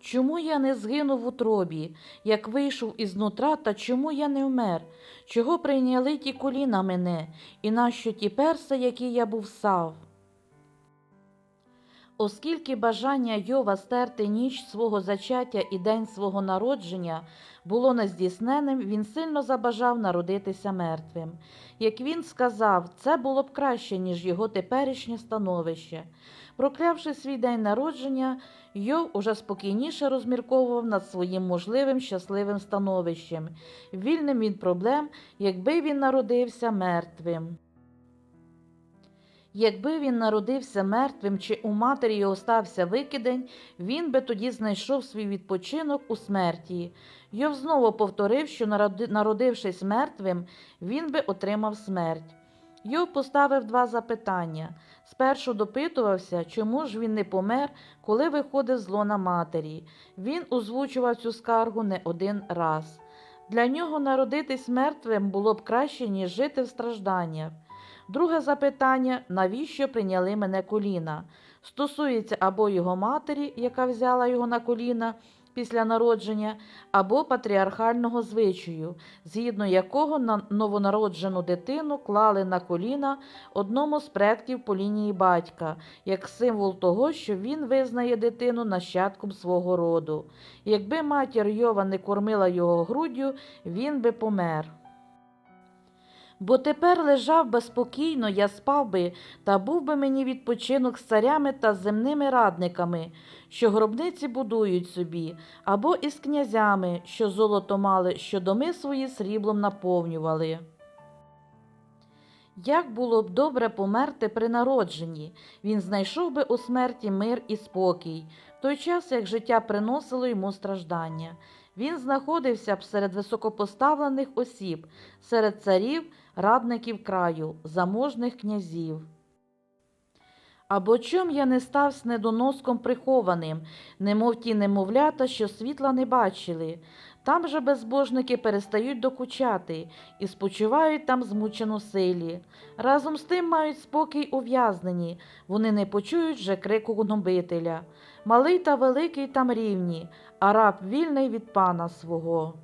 Чому я не згинув у тробі, як вийшов із нутра, та чому я не вмер? Чого прийняли ті коліна мене, і нащо ті перси, які я був сав? Оскільки бажання Йова стерти ніч свого зачаття і день свого народження було нездійсненним, він сильно забажав народитися мертвим. Як він сказав, це було б краще, ніж його теперішнє становище. Проклявши свій день народження, Йов уже спокійніше розмірковував над своїм можливим щасливим становищем, вільним від проблем, якби він народився мертвим. Якби він народився мертвим чи у матері його стався викидень, він би тоді знайшов свій відпочинок у смерті. Йов знову повторив, що народившись мертвим, він би отримав смерть. Йов поставив два запитання. Спершу допитувався, чому ж він не помер, коли виходив з лона матері. Він озвучував цю скаргу не один раз. Для нього народитись мертвим було б краще, ніж жити в стражданнях. Друге запитання навіщо прийняли мене коліна? Стосується або його матері, яка взяла його на коліна після народження, або патріархального звичаю, згідно якого на новонароджену дитину клали на коліна одному з предків по лінії батька, як символ того, що він визнає дитину нащадком свого роду. Якби матір Йова не кормила його груддю, він би помер. Бо тепер лежав би спокійно, я спав би, та був би мені відпочинок з царями та земними радниками, що гробниці будують собі, або із князями, що золото мали, що доми свої сріблом наповнювали. Як було б добре померти при народженні, він знайшов би у смерті мир і спокій, в той час як життя приносило йому страждання. Він знаходився б серед високопоставлених осіб, серед царів, радників краю, заможних князів. Або чом я не став з недоноском прихованим, немов ті немовлята, що світла не бачили. Там же безбожники перестають докучати і спочивають там змучену силі. Разом з тим мають спокій ув'язнені, вони не почують вже крику гнобителя. Малий та великий там рівні, а раб вільний від пана свого.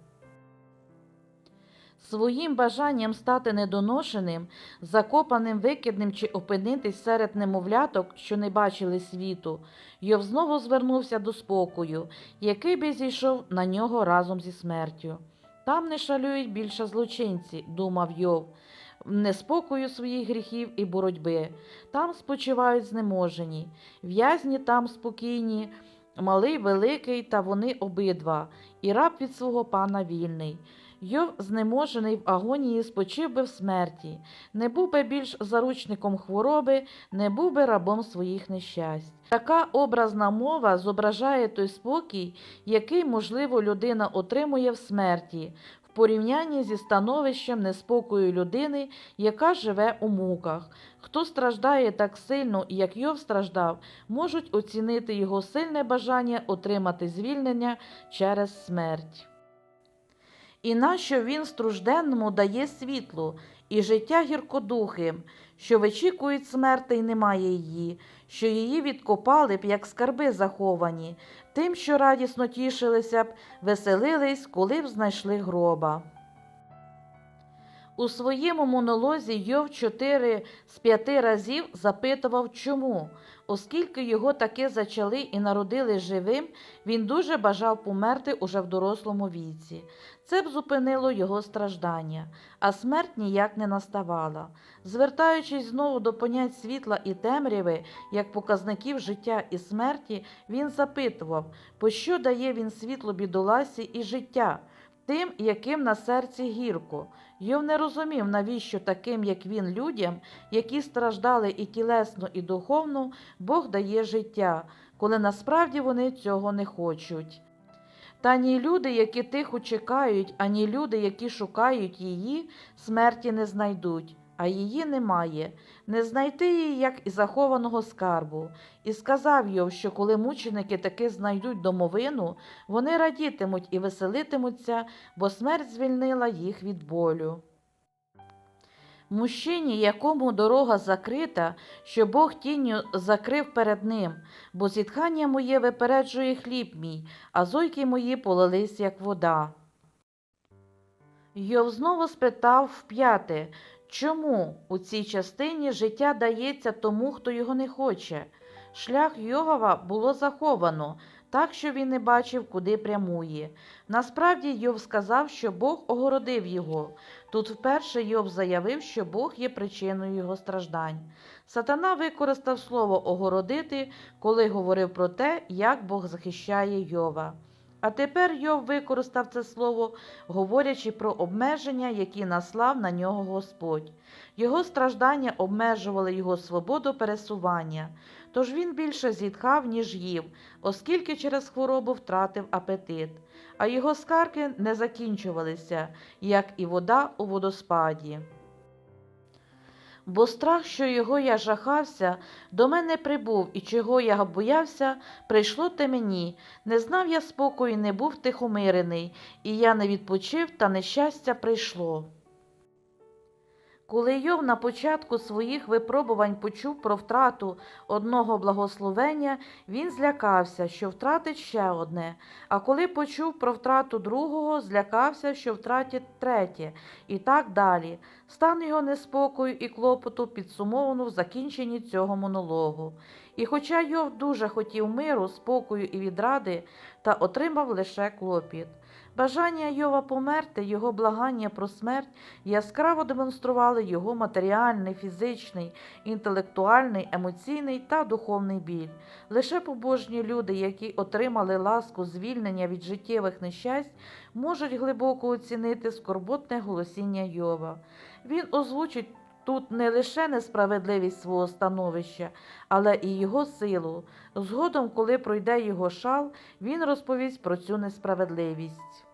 Своїм бажанням стати недоношеним, закопаним, викидним чи опинитись серед немовляток, що не бачили світу, Йов знову звернувся до спокою, який би зійшов на нього разом зі смертю. Там не шалюють більше злочинці, думав Йов, в неспокою своїх гріхів і боротьби. Там спочивають знеможені, в'язні там спокійні, малий, великий, та вони обидва, і раб від свого пана вільний. Йов, знеможений в агонії, спочив би в смерті, не був би більш заручником хвороби, не був би рабом своїх нещасть. Така образна мова зображає той спокій, який, можливо, людина отримує в смерті, в порівнянні зі становищем неспокою людини, яка живе у муках. Хто страждає так сильно, як Йов страждав, можуть оцінити його сильне бажання отримати звільнення через смерть. І нащо він стружденному дає світло, і життя гіркодухим, що вичікують смерти й немає її, що її відкопали б, як скарби заховані, тим, що радісно тішилися б, веселились, коли б знайшли гроба. У своєму монолозі Йов чотири з п'яти разів запитував, чому. Оскільки його таки зачали і народили живим, він дуже бажав померти уже в дорослому віці. Це б зупинило його страждання, а смерть ніяк не наставала. Звертаючись знову до понять світла і темряви, як показників життя і смерті, він запитував, пощо дає він світло бідоласі і життя, тим, яким на серці гірко. Йов не розумів, навіщо таким, як він, людям, які страждали і тілесно, і духовно, Бог дає життя, коли насправді вони цього не хочуть. Та ні люди, які тихо чекають, ані люди, які шукають її, смерті не знайдуть, а її немає. Не знайти її, як і захованого скарбу. І сказав Йов, що коли мученики таки знайдуть домовину, вони радітимуть і веселитимуться, бо смерть звільнила їх від болю. Мужчині, якому дорога закрита, що Бог тінню закрив перед ним, бо зітхання моє випереджує хліб мій, а зойки мої полились, як вода. Йов знову спитав вп'яте, чому у цій частині життя дається тому, хто його не хоче. Шлях Йогова було заховано, так що він не бачив, куди прямує. Насправді Йов сказав, що Бог огородив його. Тут вперше Йов заявив, що Бог є причиною його страждань. Сатана використав слово огородити, коли говорив про те, як Бог захищає Йова. А тепер Йов використав це слово, говорячи про обмеження, які наслав на нього Господь. Його страждання обмежували його свободу пересування, тож він більше зітхав, ніж їв, оскільки через хворобу втратив апетит, а його скарки не закінчувалися, як і вода у водоспаді. Бо страх, що його я жахався, до мене прибув, і чого я боявся, прийшло те мені. Не знав я спокою, не був тихомирений, і я не відпочив, та нещастя прийшло. Коли Йов на початку своїх випробувань почув про втрату одного благословення, він злякався, що втратить ще одне, а коли почув про втрату другого, злякався, що втратить третє, і так далі. Стан його неспокою і клопоту підсумовано в закінченні цього монологу. І хоча Йов дуже хотів миру, спокою і відради, та отримав лише клопіт. Бажання Йова померти, його благання про смерть яскраво демонстрували його матеріальний, фізичний, інтелектуальний, емоційний та духовний біль. Лише побожні люди, які отримали ласку звільнення від життєвих нещасть, можуть глибоко оцінити скорботне голосіння Йова. Він озвучить тут не лише несправедливість свого становища, але і його силу. Згодом, коли пройде його шал, він розповість про цю несправедливість.